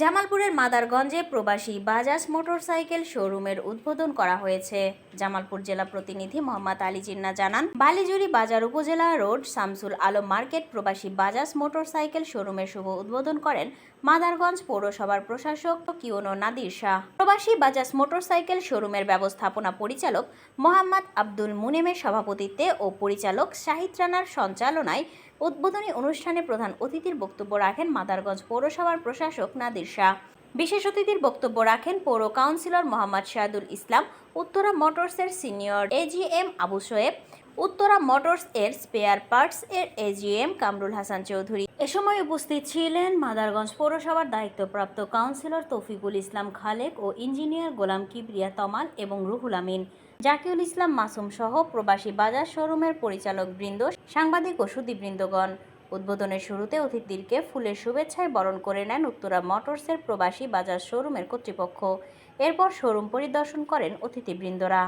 জামালপুরের মাদারগঞ্জে প্রবাসী বাজাজ মোটরসাইকেল শোরুমের উদ্বোধন করা হয়েছে। জামালপুর জেলা প্রতিনিধি মোহাম্মদ আলী জিন্না জানান বালিজুরি বাজার উপজেলা রোড শামসুল আলম মার্কেট প্রবাসী বাজাজ মোটরসাইকেল শোরুমের শুভ উদ্বোধন করেন মাদারগঞ্জ পৌরসভার প্রশাসক কিওনো নাদির শাহ। প্রবাসী বাজাজ মোটরসাইকেল শোরুমের ব্যবস্থাপনা পরিচালক মোহাম্মদ আব্দুল মুনেমের সভাপতিত্বে ও পরিচালক শাহিদ রানার সঞ্চালনায় উদ্বোধনী অনুষ্ঠানে প্রধান অতিথির বক্তব্য রাখেন মাদারগঞ্জ পৌরসভার প্রশাসক নাদির শাহ বিশেষ অতিথির বক্তব্য রাখেন পৌর councillor Mohammad Shahadul Islam, Uttara মোটরসের senior AGM Abu Soyeb, Uttara Motors এর স্পেয়ার পার্টস এর এজিএম কামরুল হাসান চৌধুরী। এ সময় উপস্থিত ছিলেন মাদারগঞ্জ পৌরসভার দায়িত্বপ্রাপ্ত কাউন্সিলর তৌফিকুল ইসলাম খালেক ও ইঞ্জিনিয়ার গোলাম কিবরিয়া তমাল এবং রুহুল আমিন। জাকিউল ইসলাম মাসুম সহ প্রবাসী বাজার শোরুমের পরিচালক বৃন্দ সাংবাদিক ও সুদীবৃন্দগণ উদ্বোধনের শুরুতে অতিথিদেরকে ফুলের শুভেচ্ছায় বরণ করে নেন উত্তরা মোটরসের প্রবাসী বাজার শোরুমের কর্তৃপক্ষ। এরপর শোরুম পরিদর্শন করেন অতিথিবৃন্দরা।